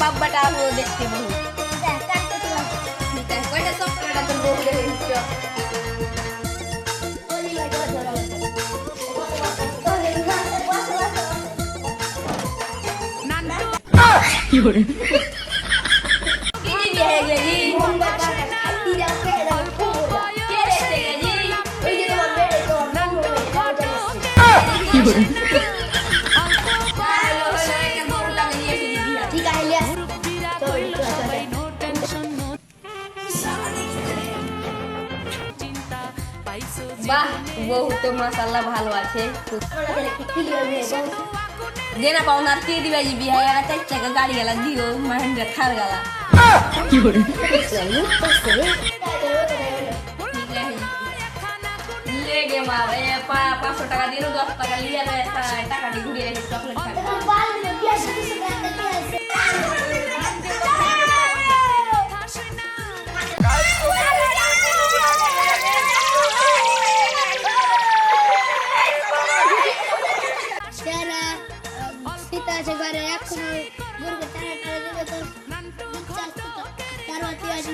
বাপ বেটা হলো দেখতে বহু কয়টা সব কয়টা কি বাহ বউ তো মাসাল্লাহ ভালো আছে। দেনা পাওনা কে দিবা? যাবি হ্যাঁ একটা চার চাকা গাড়ি গেলা দিও মাহেন্দ্র থার গেলা। ঠিক আছে লেগে মার পাঁচশো টাকা দিল দশ টাকা লিয়ে টাকাটি ঘুরিয়ে রেখে চকলেট এখন গরুকে টানা টানা দেবে তো বিশ্বাস তো পার্বতী আছে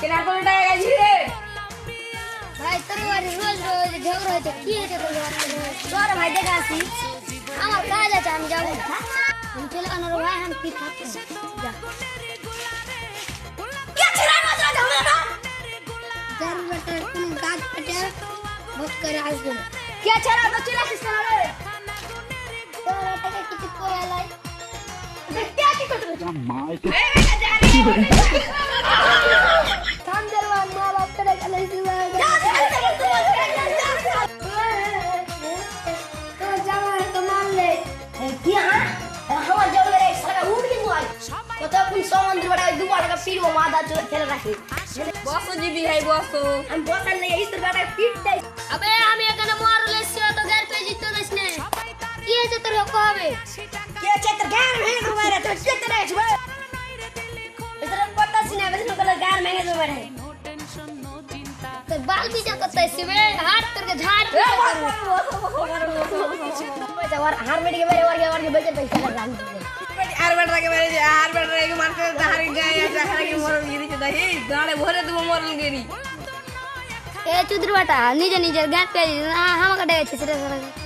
কেনা করে টাকা গেছি রে ভাই তোর বাড়ি রোজ রোজ ঝগড়া হচ্ছে কি হয়েছে তোর? তোর ভাই দেখে আসি আমার কাজ আছে আমি যাব আমি চলে গেলাম রে ভাই আমি কি থাকব যা কাজ পেটে ভোট করে আসবে না কে ছাড়া তো চলে আসিস থামদের মা মা বাপ করে গেলে তোর জামা তো মারলে কি হ্যাঁ আমার জঙ্গলে এক সারা উঠ কিন্তু আজ কতক্ষণ সমুদ্র বড় দু টাকা বাল বিচার করতে এসেছি বে হাট তোরকে ঝাড় হার মেডিকে বেরে ওর ওর বেঁচে তো খেলা আর বেটাকে মেরে আর বেটাকে মারতে দাঁড়ি গায়ে আছে হারে মরল গিরিছে দাহি দাঁড়ে ভরে দেবো মরল গিরি এ চুদ্র বাটা নিজে নিজের গান পেয়ে আমাকে ডেকেছে সেটা